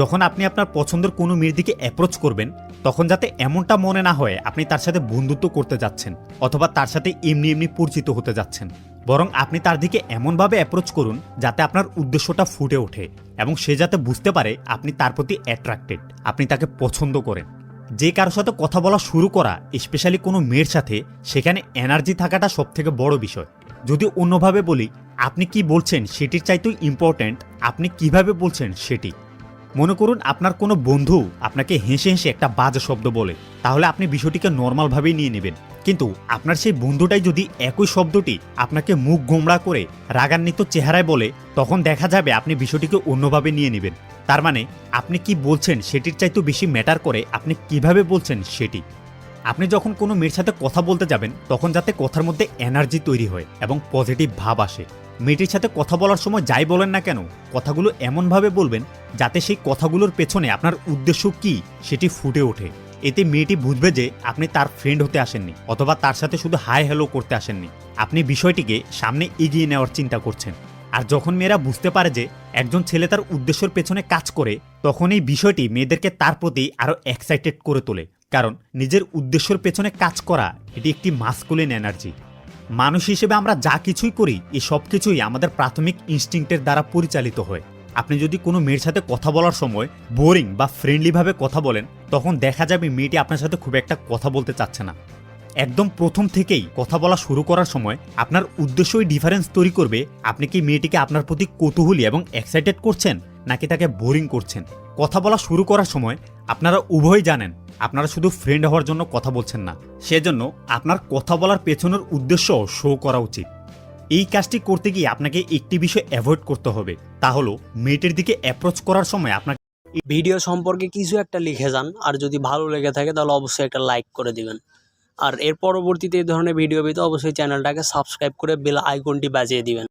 যখন আপনি আপনার পছন্দের কোনো মেয়ের দিকে অ্যাপ্রোচ করবেন, তখন যাতে এমনটা মনে না হয়, আপনি তার সাথে বন্ধুত্ব করতে যাচ্ছেন অথবা তার সাথে এমনি এমনি পরিচিত হতে যাচ্ছেন। বরং আপনি তার দিকে এমনভাবে অ্যাপ্রোচ করুন, যাতে আপনার উদ্দেশ্যটা ফুটে ওঠে এবং সে যাতে বুঝতে পারে আপনি তার প্রতি অ্যাট্রাক্টেড আপনি তাকে পছন্দ করেন। যে কারোর সাথে কথা বলা শুরু করা স্পেশালি কোনো মেয়ের সাথে, সেখানে এনার্জি থাকাটা সবথেকে বড় বিষয়। যদি অন্যভাবে বলি, আপনি কি বলছেন সেটির চাইতেও ইম্পর্ট্যান্ট আপনি কীভাবে বলছেন সেটি? মনে করুন আপনার কোনো বন্ধু আপনাকে হেসে হেসে একটা বাজে শব্দ বলে, তাহলে আপনি বিষয়টিকে নর্মালভাবেই নিয়ে নেবেন। কিন্তু আপনার সেই বন্ধুটাই যদি একই শব্দটি আপনাকে মুখ গোমড়া করে রাগান্বিত চেহারায় বলে, তখন দেখা যাবে আপনি বিষয়টিকে অন্যভাবে নিয়ে নেবেন। তার মানে আপনি কি বলছেন সেটির চাইতেও বেশি ম্যাটার করে আপনি কীভাবে বলছেন সেটি? আপনি যখন কোনো মেয়ের সাথে কথা বলতে যাবেন, তখন যাতে কথার মধ্যে এনার্জি তৈরি হয় এবং পজিটিভ ভাব আসে। মেয়েটির সাথে কথা বলার সময় যাই বলেন না কেন, কথাগুলো এমনভাবে বলবেন যাতে সেই কথাগুলোর পেছনে আপনার উদ্দেশ্য কি সেটি ফুটে ওঠে। এতে মেয়েটি বুঝবে যে আপনি তার ফ্রেন্ড হতে আসেননি অথবা তার সাথে শুধু হাই হ্যালো করতে আসেননি। আপনি বিষয়টিকে সামনে এগিয়ে নেওয়ার চিন্তা করছেন। আর যখন মেয়েরা বুঝতে পারে যে একজন ছেলে তার উদ্দেশ্যের পেছনে কাজ করে, তখন এই বিষয়টি মেয়েদেরকে তার প্রতি আরও এক্সাইটেড করে তোলে। কারণ নিজের উদ্দেশ্যের পেছনে কাজ করা, এটি একটি মাস্কুলিন এনার্জি মানুষ হিসেবে আমরা যা কিছুই করি এই সব কিছুই আমাদের প্রাথমিক ইনস্টিংক্টের দ্বারা পরিচালিত হয়। আপনি যদি কোনো মেয়ের সাথে কথা বলার সময় বোরিং বা ফ্রেন্ডলিভাবে কথা বলেন, তখন দেখা যাবে মেয়েটি আপনার সাথে খুব একটা কথা বলতে চাচ্ছে না। একদম প্রথম থেকেই কথা বলা শুরু করার সময় আপনার উদ্দেশ্যই ডিফারেন্স তৈরি করবে, আপনি কি মেয়েটিকে আপনার প্রতি কৌতূহলী এবং এক্সাইটেড করছেন, নাকি তাকে বোরিং করছেন? কথা বলা শুরু করার সময় আপনারা উভয় জানেন আপনারা শুধু ফ্রেন্ড হওয়ার জন্য কথা বলছেন না, সেজন্য আপনার কথা বলার পেছনের উদ্দেশ্য শো করা উচিত। এই কাজটি করতে গিয়ে আপনাকে একটি বিষয় অ্যাভয়েড করতে হবে, তা হলো মেয়েটির দিকে অ্যাপ্রোচ করার সময় আপনাকে ভিডিও সম্পর্কে কিছু একটা লিখে যান, আর যদি ভালো লেগে থাকে তাহলে অবশ্যই একটা লাইক করে দিবেন। আর এর পরবর্তীতে এই ধরনের ভিডিও পেতে অবশ্যই চ্যানেলটাকে সাবস্ক্রাইব করে বেল আইকনটি বাজিয়ে দিবেন।